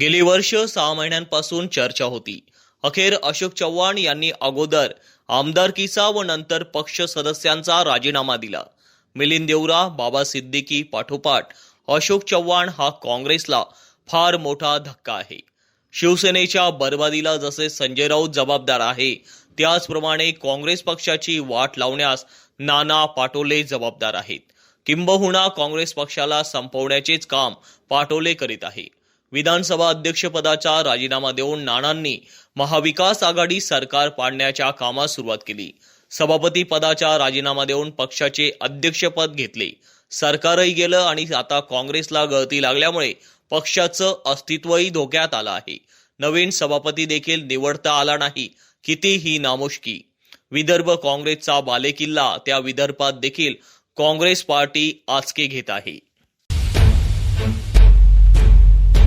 गेली वर्ष सहा महिन्यांपासून चर्चा होती. अखेर अशोक चव्हाण यांनी अगोदर आमदारकीचा व नंतर पक्ष सदस्यांचा राजीनामा दिला. मिलिंद देवरा बाबा सिद्दीकी पाठोपाठ अशोक चव्हाण हा काँग्रेसला फार मोठा धक्का आहे. शिवसेनेच्या बरबादीला जसे संजय राऊत जबाबदार आहे त्याचप्रमाणे काँग्रेस पक्षाची वाट लावण्यास नाना पाटोले जबाबदार आहेत. किंबहुना काँग्रेस पक्षाला संपवण्याचेच काम पाटोले करीत आहे. विधानसभा अध्यक्षपदाचा राजीनामा देऊन नानांनी महाविकास आघाडी सरकार पाडण्याच्या कामास सुरुवात केली. सभापती पदाचा राजीनामा देऊन पक्षाचे अध्यक्षपद घेतले. सरकारही गेलं आणि आता काँग्रेसला गळती लागल्यामुळे पक्षाचं अस्तित्वही धोक्यात आलं आहे. नवीन सभापती देखील निवडता आला नाही. किती ही नामुष्की. विदर्भ काँग्रेसचा बालेकिल्ला त्या विदर्भात देखील काँग्रेस पार्टी आचके घेत आहे.